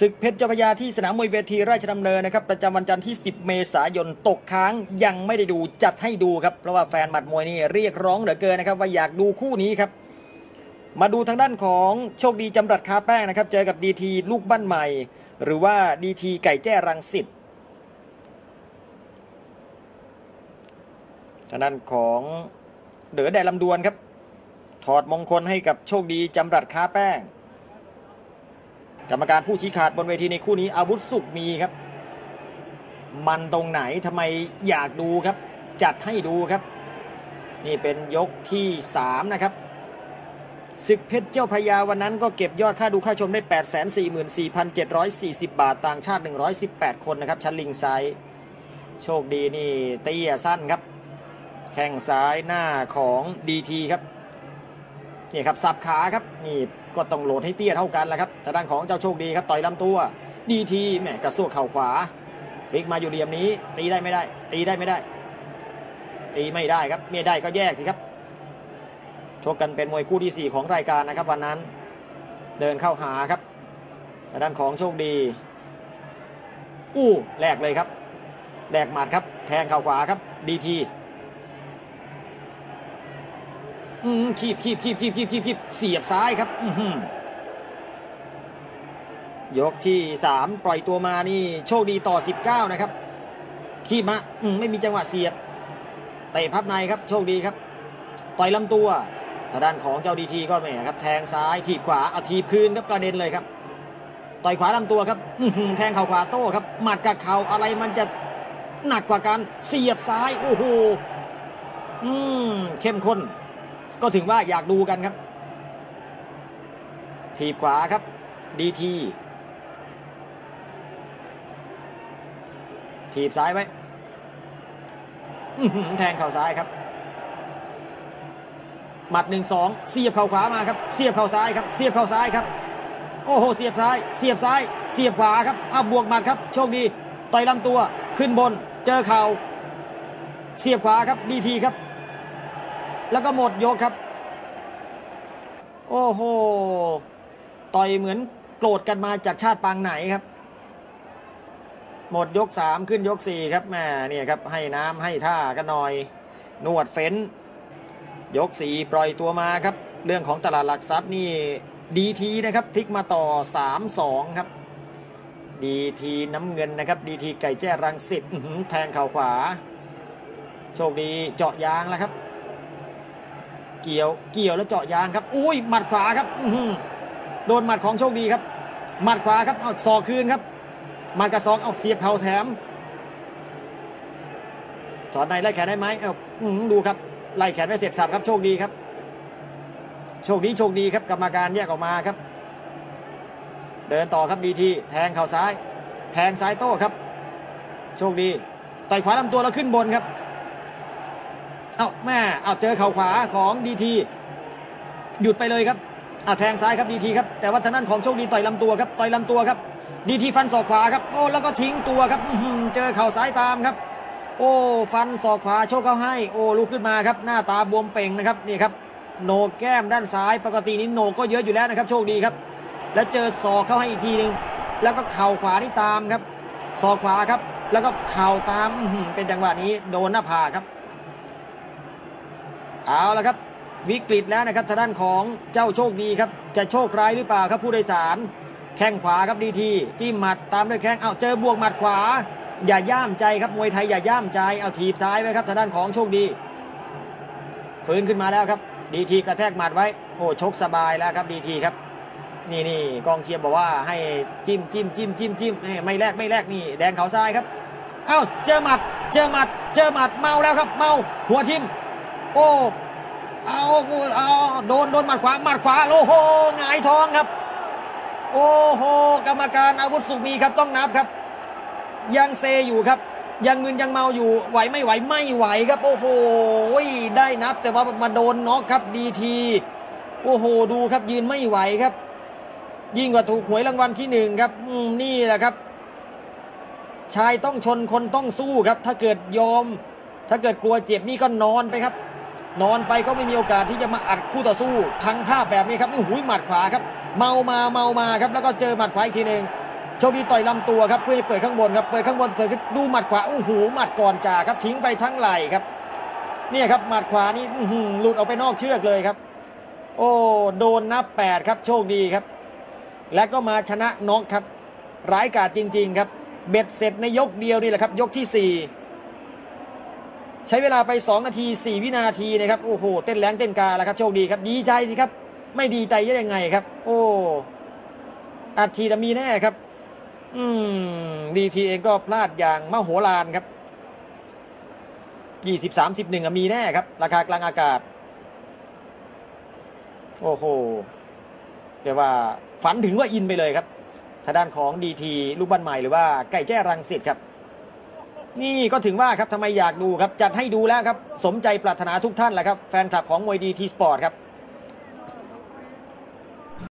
ศึกเพชรเจ้าพระยาที่สนามมวยเวทีราชดำเนินนะครับประจำวันจันทร์ที่ 10 เมษายนตกค้างยังไม่ได้ดูจัดให้ดูครับเพราะว่าแฟนหมัดมวยนี่เรียกร้องเหลือเกินนะครับว่าอยากดูคู่นี้ครับมาดูทางด้านของโชคดีจำรัดคาแป้งนะครับเจอกับดีทีลูกบ้านใหม่ หรือว่าดีทีไก่แจ้รังสิตทางด้านของเด๋อแดลำดวนครับ ถอดมงคลให้กับโชคดีจำรัดคาแป้ง กรรมการผู้ชี้ขาดบนเวทีในคู่นี้อาวุธสุกมีครับ มันตรงไหนทำไมอยากดูครับ จัดให้ดูครับ นี่เป็นยกที่3นะครับศึกเพชรเจ้าพระยาวันนั้นก็เก็บยอดค่าดูค่าชมได้ 844,740 บาทต่างชาติ 118 คนนะครับชั้นลิงไซโชคดีนี่เตี้ยสั้นครับ แข้งซ้ายหน้าของดีทีครับ นี่ครับสับขาครับนี่ก็ต้องโหลดให้เตี้ยเท่ากันแหละครับแต่ด้านของเจ้าโชคดีครับต่อยลำตัว ดีทีแหมกระซวกเข่าขวาพลิกมาอยู่เหลี่ยมนี้ ตีได้ไม่ได้ ตีได้ไม่ได้ ตีไม่ได้ครับไม่ได้ก็แยกสิครับชกกันเป็นมวยคู่ที่ 4 ของรายการนะครับ วันนั้นเดินเข้าหาครับแต่ด้านของโชคดี อู้แหลกเลยครับแหลกหมัดครับ แทงเข่าขวาครับดีที ขีบขีบขีบขีบขีบขีบขีบเสียบซ้ายครับยกที่ 3 ปล่อยตัวมานี่ โชคดีต่อ 19 นะครับขีบมาไม่มีจังหวะเสียบเตะพับในครับ โชคดีครับ ต่อยลำตัวทางด้านของเจ้าดีทีก็แหมครับ แทงซ้ายถีบขวาเอาทีบคืนครับประเด็นเลยครับ ต่อยขวาลำตัวครับแทงเข่าขวาโต้ครับหมัดกับเข่าอะไรมันจะหนักกว่ากันเสียบซ้าย โอ้โหอืมเข้มข้น ก็ถึงว่าอยากดูกันครับ ถีบขวาครับดีทีถีบซ้ายไว้แทงเข่าซ้ายครับ หมัดหนึ่งสองเสียบเข่าขวามาครับ เสียบเข่าซ้ายครับ เสียบเข่าซ้ายครับ โอ้โห เสียบซ้าย เสียบซ้าย เสียบขวาครับอ้าบวกหมัดครับ โชคดี ต่อยลำตัว ขึ้นบน เจอเข่า เสียบขวาครับ ดีทีครับ แล้วก็หมดยกครับ โอ้โห ต่อยเหมือนโกรธกันมาจากชาติปางไหนครับ หมดยก3ขึ้นยก4ครับแม่เนี่ยครับให้น้ำให้ท่ากันหน่อย นวดเฟ้น ยก4ปล่อยตัวมาครับ เรื่องของตลาดหลักทรัพย์นี่ดีทีนะครับพลิกมาต่อ 3-2 ครับดีทีน้ำเงินนะครับดีทีไก่แจ้รังสิตแทงเข่าขวา โชคดีเจาะยางแล้วครับ เกี่ยวเกี่ยวแล้วเจาะยางครับอุ้ยหมัดขวาครับโดนหมัดของโชคดีครับ หมัดขวาครับเอาศอกคืนครับหมัดกระซอกเอาเสียบเข่าแถมสอนในไล่แขนได้ไหมเอาดูครับไล่แขนไม่เสร็จสับครับโชคดีครับ โชคดีโชคดีครับกรรมการแยกออกมาครับ เดินต่อครับดีทีแทงเข่าซ้าย แทงซ้ายโต้ครับ โชคดีต่อยขวาลำตัวแล้วขึ้นบนครับ เอาแม่เอาเจอเข่าขวาของดีทีหยุดไปเลยครับอาแทงซ้ายครับดีทีครับแต่ว่าทางด้านของโชคดีต่อยลำตัวครับต่อยลำตัวครับ ดีทีฟันศอกขวาครับโอ้แล้วก็ทิ้งตัวครับเจอเข่าซ้ายตามครับ โอ้ฟันศอกขวาโชคเข้าให้ โอ้ลุกขึ้นมาครับ หน้าตาบวมเป่งนะครับนี่ครับโหนกแก้มด้านซ้ายปกตินี้โหนกก็เยอะอยู่แล้วนะครับ โชคดีครับ แล้วเจอศอกเข้าให้อีกทีหนึ่งแล้วก็เข่าขวานี่ตามครับศอกขวาครับ แล้วก็เข่าตามเป็นจังหวะนี้โดนหน้าผากครับ เอาละครับ วิกฤตแล้วนะครับทางด้านของเจ้าโชคดีครับ จะโชคร้ายหรือเปล่าครับผู้โดยสาร แข้งขวาครับดีทีจิ้หมัดตามด้วยแข้งเอาเจอบวกหมัดขวา อย่าย่ามใจครับมวยไทยอย่าย่ามใจเอาถีบซ้ายไว้ครับทางด้านของโชคดี ฟื้นขึ้นมาแล้วครับ ดีทีกระแทกหมัดไว้โอ้ชกสบายแล้วครับดีทีครับนี่นี่กองเชียร์บอกว่าให้จิ้มจิ้มจิ้มจิ้มจิ้มไม่แลกไม่แลกนี่ แดงเขาซ้ายครับ เอ้าเจอหมัด เจอหมัด เจอหมัดเมาแล้วครับ เมาหัวทิ่ม โอ้เอาเอาโดนโดนหมัดขวาหมัดขวาโอ้โหหงายท้องครับ โอ้โหกรรมการอาวุธสุขมีครับต้องนับครับ ยังเซอยู่ครับ ยังมึนยังเมาอยู่ไหวไม่ไหวไม่ไหวครับ โอ้โหได้นับ แต่ว่ามาโดนน็อกครับดีทีโอ้โหดูครับยืนไม่ไหวครับ ยิ่งกว่าถูกหวยรางวัลที่หนึ่งครับนี่แหละครับ ชายต้องชนคนต้องสู้ครับ ถ้าเกิดยอม ถ้าเกิดกลัวเจ็บนี่ก็นอนไปครับ นอนไปก็ไม่มีโอกาสที่จะมาอัดคู่ต่อสู้ พังภาพแบบนี้ครับนี่หุยหมัดขวาครับ เมามาเมามาครับแล้วก็เจอหมัดขวาอีกทีหนึ่งโชคดีต่อยลำตัวครับเพื่อให้เปิดข้างบนครับเปิดข้างบนเปิดดูหมัดขวาโอ้โหหมัดก่อนจ่าครับทิ้งไปทั้งไหล่ครับเนี่ยครับหมัดขวานี่อื้อหือหลุดออกไปนอกเชือกเลยครับ โอ้โดนนับ8ครับ โชคดีครับ และก็มาชนะน็อกครับ ร้ายกาจจริง ๆ ครับ เบ็ดเสร็จในยกเดียวนี่แหละครับ ยกที่ 4 ใช้เวลาไป 2 นาที 4 วินาทีนะครับโอ้โหเต้นแรงเต้นกาแล้วครับโชคดีครับดีใจสิครับ ไม่ดีใจยังไงครับ โอ้อัดฉีดมีแน่ครับ อืมดีทีเองก็พลาดอย่างมโหฬารครับยี่สิบสามสิบหนึ่งมีแน่ครับ ราคากลางอากาศ โอ้โหเรียกว่าฝันถึงว่าอินไปเลยครับทางด้านของดีทีลูกบ้านใหม่หรือว่าไก่แจ้รังสิตครับ นี่ก็ถึงว่าครับทำไมอยากดูครับ จัดให้ดูแล้วครับ สมใจปรารถนาทุกท่านแหละครับ แฟนคลับของมวยดีทีสปอร์ตครับ